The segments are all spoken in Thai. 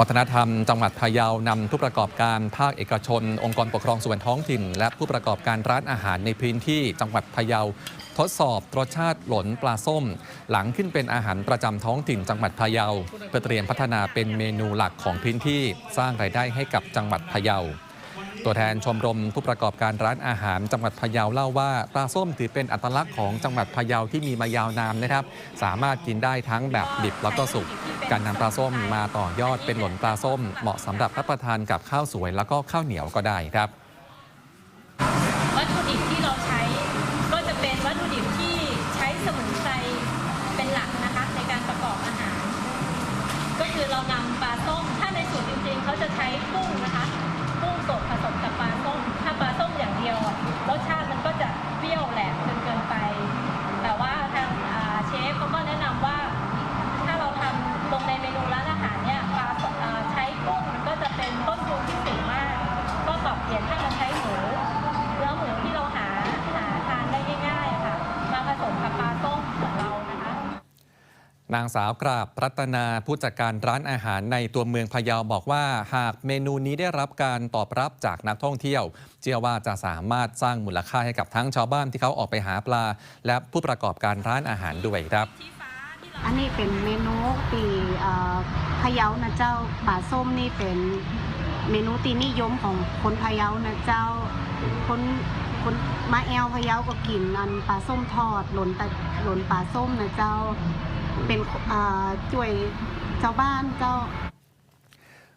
วัฒนธรรมจังหวัดพะเยานำผู้ประกอบการภาคเอกชน องค์กรปกครองส่วนท้องถิ่น และผู้ประกอบการร้านอาหารในพื้นที่จังหวัดพะเยา ทดสอบรสชาติหลนปลาส้ม หลังขึ้นเป็นอาหารประจำท้องถิ่นจังหวัดพะเยาเพื่อเตรียมพัฒนาเป็นเมนูหลักของพื้นที่สร้างรายได้ให้กับจังหวัดพะเยา ตัวแทนชมรมผู้ประกอบการร้านอาหารจังหวัดพะเยาเล่าว่าปลาส้มถือเป็นอัตลักษณ์ของจังหวัดพะเยาที่มีมายาวนานนะครับ สามารถกินได้ทั้งแบบดิบแล้วก็สุกการนำปลาส้มมาต่อยอดเป็นหล่นปลาส้ม เหมาะสำหรับรับประทานกับข้าวสวยแล้วก็ข้าวเหนียวก็ได้ครับ นางสาวกราบรัตนาผู้จัดการร้านอาหารในตัวเมืองพะเยาบอกว่า หากเมนูนี้ได้รับการตอบรับจากนักท่องเที่ยว เชื่อว่าจะสามารถสร้างมูลค่าให้กับทั้งชาวบ้านที่เขาออกไปหาปลา และผู้ประกอบการร้านอาหารด้วยครับ อันนี้เป็นเมนูตีพะเยานะเจ้าป่าส้มนี่เป็นเมนูตีนิยมของคนพะเยานะเจ้าคนคนมาแอลพะเยาก็กินอันปลาส้มทอดหล่นแต่หล่นปลาส้มนะเจ้า เป็นเอ่อช่วยชาวบ้านเจ้า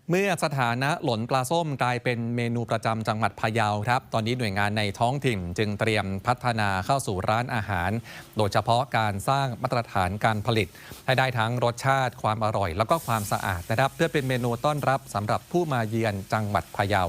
เมื่อสถานะหลนปลาส้มกลายเป็นเมนูประจำจังหวัดพะเยาครับ ตอนนี้หน่วยงานในท้องถิ่นจึงเตรียมพัฒนาเข้าสู่ร้านอาหาร โดยเฉพาะการสร้างมาตรฐานการผลิต ให้ได้ทั้งรสชาติความอร่อย แล้วก็ความสะอาดนะครับ เพื่อเป็นเมนูต้อนรับสำหรับผู้มาเยือนจังหวัดพะเยา